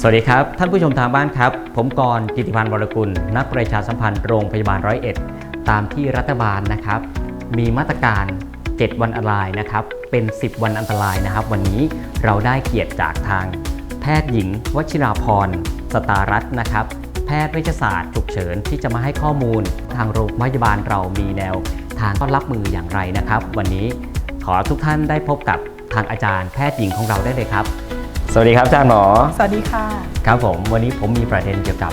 สวัสดีครับ ท่านผู้ชมทางบ้านครับ ผมกรกิติพันธ์วรกุล นักประชาสัมพันธ์โรงพยาบาลร้อยเอ็ดตามที่รัฐบาลนะครับ มีมาตรการ 7 วันอันตรายนะครับ เป็น 10 วันอันตรายนะครับ วันนี้เราได้เกียรติจากทาง แพทย์หญิง วชิราพรสตารัตน์นะครับ แพทย์เวชศาสตร์ฉุกเฉินที่จะมาให้ข้อมูล ทางโรงพยาบาลเรามีแนว ทางต้อนรับมืออย่างไรนะครับ วันนี้ขอทุกท่านได้พบกับทางอาจารย์แพทย์หญิงของเราได้เลยครับ สวัสดีครับอาจารย์หมอ สวัสดีค่ะ ครับผมวันนี้ผมมีประเด็นเกี่ยวกับ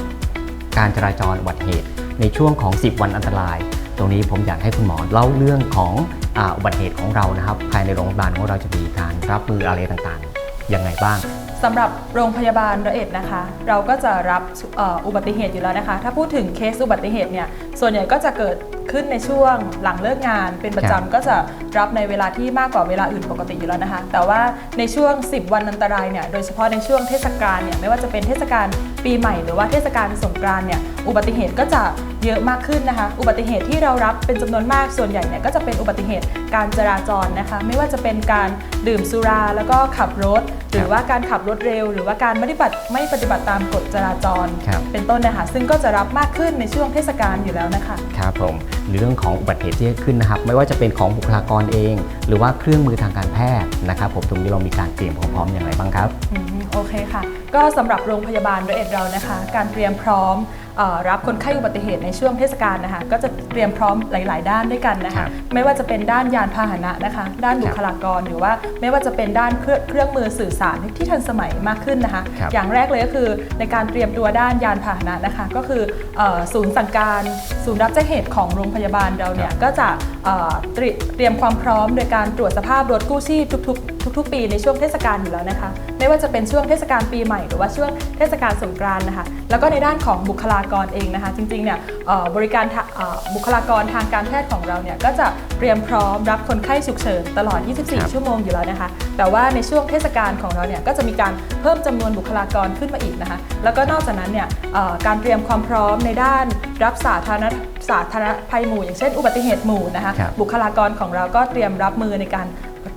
การจราจรอุบัติเหตุ ในช่วงของ 10 วันอันตราย ตรงนี้ผมอยากให้คุณหมอเล่าเรื่องของอาอุบัติเหตุของเรานะครับ ภายในโรงพยาบาลของเราจะมีการรับมืออะไรต่างๆยังไงบ้าง สำหรับโรงพยาบาลระเอ็ดนะคะ เราก็จะรับเอ่ออุบัติเหตุอยู่แล้วนะคะ ถ้าพูดถึงเคสอุบัติเหตุเนี่ยส่วนใหญ่ก็จะเกิด ขึ้นในช่วงหลังเลิกงาน เป็นประครับจำก็จะรับในเวลาที่มากกว่าเวลาอื่นปกติอยู่แล้วนะคะ แต่ว่าในช่วง 10 วันอันตรายเนี่ยโดยเฉพาะในช่วงเทศกาลเนี่ยไม่ว่าจะเป็นเทศกาลปีใหม่ หรือว่าเทศกาลสงกรานต์เนี่ยอุบัติเหตุก็จะเยอะมากขึ้นนะคะ อุบัติเหตุที่เรารับเป็นจำนวนมากส่วนใหญ่เนี่ยก็จะเป็นอุบัติเหตุการจราจรนะคะ ไม่ว่าจะเป็นการดื่มสุราแล้วก็ขับรถ หรือว่าการขับรถเร็ว หรือว่าการไม่ปฏิบัติไม่ปฏิบัติตามกฎจราจรครับเป็นต้นนะคะซึ่งก็จะรับมากขึ้นในช่วงเทศกาลอยู่แล้วนะคะครับผม หรือเรื่องของอุบัติเหตุที่เกิดขึ้นนะครับ ไม่ว่าจะเป็นของบุคลากรเอง หรือว่าเครื่องมือทางการแพทย์นะครับ ผมตรงนี้เรามีการเตรียมพร้อมอย่างไรบ้างครับโอเคค่ะ ก็สำหรับโรงพยาบาลระเอ็ดเรานะคะ การเตรียมพร้อม รับคนไข้อุบัติเหตุในช่วงเทศกาลนะคะก็จะเตรียมพร้อมหลาย ๆ ด้านด้วยกันนะครัคะบไม่ว่าจะเป็นด้านยานพาหนะนะคะ ด้านบุคลากรหรือว่าไม่ว่าจะเป็นด้านเครื่องเครื่องมือสื่อสารที่ทันสมัยมากขึ้นนะคะ ครับ อย่างแรกเลยก็คือในการเตรียมตัวด้านยานพาหนะนะคะ ก็คือเอ่อศูนย์สั่งการ ศูนย์รับแจ้งเหตุของโรงพยาบาลเราเนี่ยก็จะเอ่อเตรีเตรียมความพร้อมโดยการตรวจสภาพรถกู้ชีพทุกๆ ทุกๆ ปีในช่วงเทศกาลอยู่แล้วนะคะ ไม่ว่าจะเป็นช่วงเทศกาลปีใหม่หรือว่าช่วงเทศกาลสงกรานต์นะคะ แล้วก็ในด้านของบุคลากรเองนะคะ จริงๆเนี่ยเอ่อบริการทะเอ่อบุคลากรทางการแพทย์ของเราเนี่ยก็จะเตรียมพร้อมรับคนไข้ฉุกเฉินตลอดครับ24 ชั่วโมงอยู่แล้วนะคะ แต่ว่าในช่วงเทศกาลของเราเนี่ยก็จะมีการเพิ่มจำนวนบุคลากรขึ้นมาอีกนะคะ แล้วก็นอกจากนั้นเนี่ยเอ่อการเตรียมความพร้อมในด้านรับสาธารณสาธารณภัยหมู่อย่างเช่น อุบัติเหตุหมู่นะคะครับบุคลากรของเราก็เตรียมรับมือในการ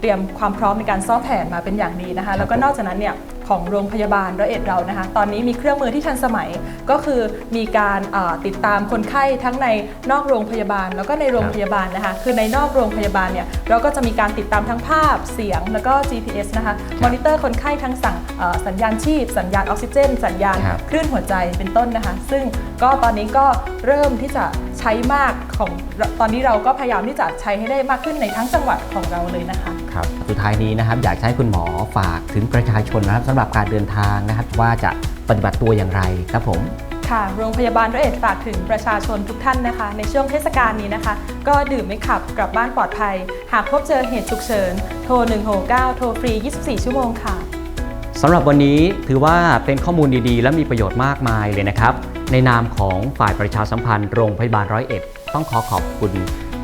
เตรียมความพร้อมในการซ่อมแผนมาเป็นอย่างดีนะคะ แล้วก็นอกจากนั้นเนี่ย ของโรงพยาบาลร้อยเอ็ดเรานะคะ ตอนนี้มีเครื่องมือที่ทันสมัยก็คือมีการเอ่อติดตามคนไข้ทั้งในนอกโรงพยาบาล แล้วก็ในโรงพยาบาลนะคะ คือในนอกโรงพยาบาลเนี่ยเราก็จะมีการติดตามทั้งภาพเสียงแล้วก็ GPS นะคะมอนิเตอร์คนไข้ทั้งสั่งเอ่อสัญญาณชีพ สัญญาณออกซิเจน สัญญาณครับคลื่นหัวใจเป็นต้นนะคะ ซึ่งก็ตอนนี้ก็เริ่มที่จะใช้มากของตอนนี้เราก็พยายามที่จะใช้ให้ได้มากขึ้นในทั้งจังหวัดของเราเลยนะคะครับสุดท้ายนี้นะครับอยากจะให้คุณหมอฝากถึงประชาชนนะครับสำหรับการเดินทางนะครับ ว่าจะปฏิบัติตัวอย่างไรครับผมค่ะโรงพยาบาลร้อยเอ็ดฝากถึงประชาชนทุกท่านนะคะ ในช่วงเทศกาลนี้นะคะ ก็ดื่มไม่ขับกลับบ้านปลอดภัย หากพบเจอเหตุฉุกเฉิน โทร 169 โทรฟรี 24 ชั่วโมงค่ะสำหรับวันนี้ถือว่าเป็นข้อมูลดีๆ และมีประโยชน์มากมายเลยนะครับ ในนามของฝ่ายประชาสัมพันธ์โรงพยาบาลร้อยเอ็ดต้องขอขอบคุณ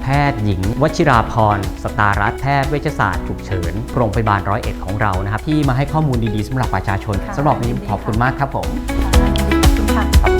แพทย์หญิง วชิราพรสตารัตแพทย์เวชศาสตร์ฉุกเฉินโรงพยาบาลร้อยเอ็ดของเรานะครับที่มาให้ข้อมูลดีๆสำหรับประชาชนสำหรับวันนี้ขอบคุณมากครับผมขอบคุณค่ะ